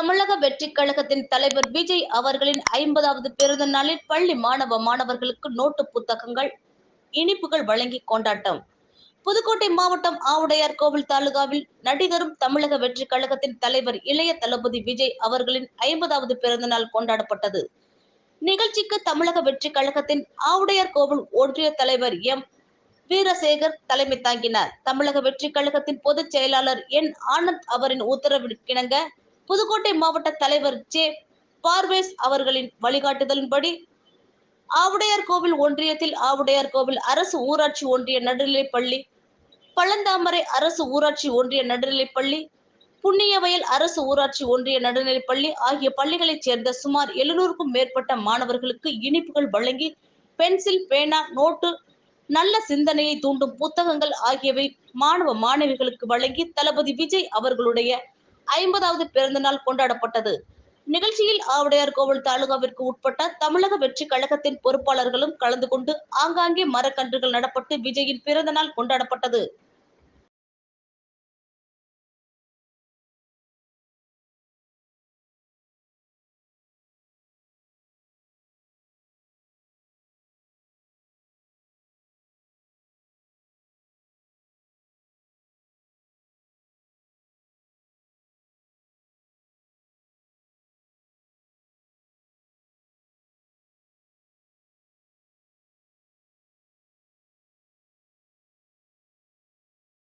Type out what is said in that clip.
தமிழக வெற்றிக் கழகத்தின் தலைவர் விஜய் அவர்களின் ஐம்பதாவது பிறந்த நாளில் பள்ளி மாணவ மாணவர்களுக்கு நோட்டு புத்தகங்கள் இனிப்புகள் வழங்கி கொண்டாட்டம். புதுக்கோட்டை மாவட்டம் ஆவுடையார் கோவில் தாலுகாவில் நடிகரும் தமிழக வெற்றிக் கழகத்தின் தலைவர் இளைய தளபதி விஜய் அவர்களின் ஐம்பதாவது பிறந்த நாள் கொண்டாடப்பட்டது. நிகழ்ச்சிக்கு தமிழக வெற்றிக் கழகத்தின் ஆவுடையார் கோவில் ஒன்றிய தலைவர் எம். வீரசேகர் தலைமை தாங்கினார். தமிழக வெற்றிக் கழகத்தின் பொதுச் செயலாளர் என். ஆனந்த் அவரின் உத்தரவிற்கிணங்க புதுக்கோட்டை மாவட்ட தலைவர் ஜே. பார்வேஸ் அவர்களின் வழிகாட்டுதலின்படி ஆவுடையார் கோவில் ஒன்றியத்தில் ஆவுடையார் கோவில் அரசு ஊராட்சி ஒன்றிய நடுநிலைப்பள்ளி பழந்தாமரை அரசு ஊராட்சி ஒன்றிய நடுநிலைப்பள்ளி புண்ணியவயல் அரசு ஊராட்சி ஒன்றிய நடுநிலைப்பள்ளி ஆகிய பள்ளிகளைச் சேர்ந்த சுமார் எழுநூறுக்கும் மேற்பட்ட மாணவர்களுக்கு இனிப்புகள் வழங்கி பென்சில் பேனா நோட்டு நல்ல சிந்தனையை தூண்டும் புத்தகங்கள் ஆகியவை மாணவ மாணவிகளுக்கு வழங்கி தளபதி விஜய் அவர்களுடைய ஐம்பதாவது பிறந்த நாள் கொண்டாடப்பட்டது. நிகழ்ச்சியில் ஆவுடையார் கோவில் தாலுகாவிற்கு உட்பட்ட தமிழக வெற்றி கழகத்தின் பொறுப்பாளர்களும் கலந்து கொண்டு ஆங்காங்கே மரக்கன்றுகள் நடப்பட்டு விஜயின் பிறந்த நாள் கொண்டாடப்பட்டது.